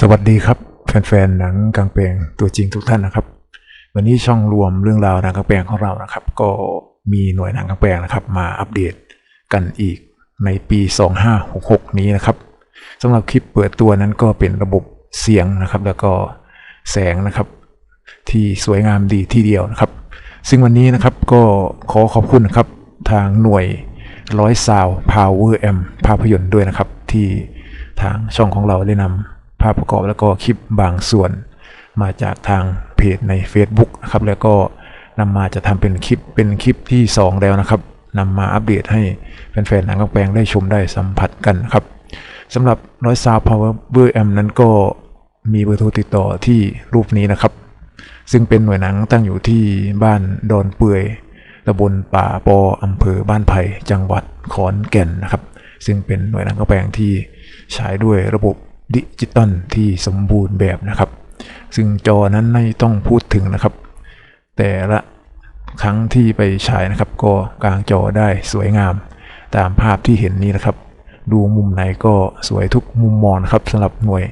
สวัสดีครับ แฟนๆหนังกลางแปลงตัวจริงทุกท่านนะครับ วันนี้ช่องรวมเรื่องราวหนังกลางแปลงของเรานะครับ ก็มีหน่วยหนังกลางแปลงนะครับ มาอัปเดตกันอีกในปี 2566 นี้นะครับสำหรับคลิปเปิดตัวนั้นก็เป็นระบบเสียงนะครับ แล้วก็แสงนะครับ ที่สวยงามดีที่เดียวนะครับ ซึ่งวันนี้นะครับก็ขอขอบคุณนะครับทางหน่วย ร้อยซาวพาวเวอร์แอมภาพยนตร์ด้วยนะครับ ที่ทางช่องของเราได้นำภาพประกอบแล้วก็คลิปบางส่วน มาจากทางเพจใน Facebook นะครับ แล้วก็นำมาจะทำเป็นคลิปเป็นคลิปที่ 2 แล้วนะครับนำมาอัปเดตให้แฟนๆหนังกางแปลงได้ชมได้สัมผัสกันนะครับสำหรับร้อยซาวพาวเวอร์แอมนั้นก็มีเบอร์โทรติดต่อที่รูปนี้นะครับ ซึ่งเป็นหน่วยหนังตั้งอยู่ที่บ้านดอนเปื่อย ตำบลป่าปออำเภอบ้านไผ่จังหวัดขอนแก่นนะครับ ซึ่งเป็นหน่วยนักระแปลงที่ใช้ด้วยระบบดิจิตอลที่สมบูรณ์แบบนะครับ ซึ่งจอนั้นไม่ต้องพูดถึงนะครับ แต่ละครั้งที่ไปฉายนะครับ ก็กลางจอได้สวยงาม ตามภาพที่เห็นนี้นะครับ ดูมุมไหนก็สวยทุกมุมมองครับสำหรับหน่วย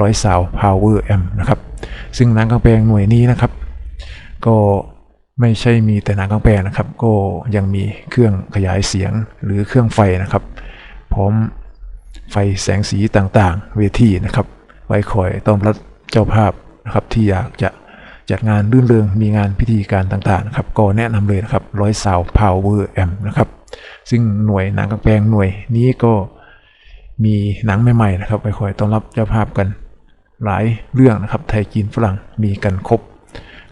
ร้อยสาว Power M นะครับ ซึ่งนังกางแปลงหน่วยนี้นะครับ ก็ ไม่ใช่มีแต่หนังกลางแปลงนะครับ ก็ยังมีเครื่องขยายเสียงหรือเครื่องไฟนะครับ พร้อมไฟแสงสีต่างๆ เวทีนะครับ ไว้คอยต้อนรับเจ้าภาพนะครับที่อยากจะจัดงานรื่นเริงมีงานพิธีการต่างๆนะครับก็แนะนำเลยนะครับร้อยสาว Power M นะครับ ซึ่งหน่วยหนังกลางแปลงหน่วยนี้ก็มีหนังใหม่ๆนะครับไว้คอยต้อนรับเจ้าภาพกันหลายเรื่องนะครับไทยจีนฝรั่งมีกันครบ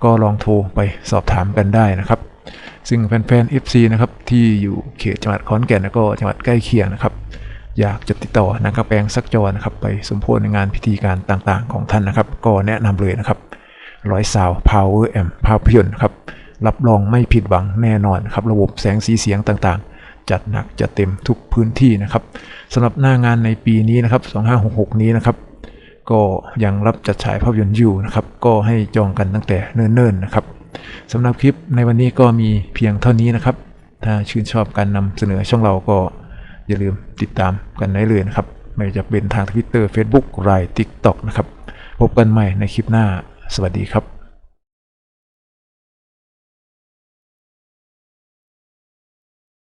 ก็ลองโทรไปสอบถามกันได้นะครับ ซึ่งแฟนๆ FC นะครับที่อยู่เขตจังหวัดขอนแก่นแล้วก็จังหวัดใกล้เคียงนะครับ อยากจะติดต่อนักกระแปงสักจอนะครับ ไปสมโพธในงานพิธีการต่างๆ ของท่านนะครับ ก็แนะนำเลยนะครับร้อยสาว Power M ภาพยนตร์ครับรับรองไม่ผิดหวังแน่นอนครับระบบแสงสีเสียงต่างๆ จัดหนักจัดเต็มทุกพื้นที่นะครับสำหรับหน้างานในปีนี้นะครับ 2566 นี้นะครับ ก็ยังรับจัดฉายภาพยนตร์อยู่นะครับ ก็ให้จองกันตั้งแต่เนิ่นๆนะครับสำหรับคลิปในวันนี้ก็มีเพียงเท่านี้นะครับ ถ้าชื่นชอบการนำเสนอช่องเราก็อย่าลืมติดตามกันได้เลยนะครับ ไม่ว่าจะเป็นทาง Twitter Facebook ไลน์ TikTok นะครับ พบกันใหม่ในคลิปหน้า สวัสดีครับ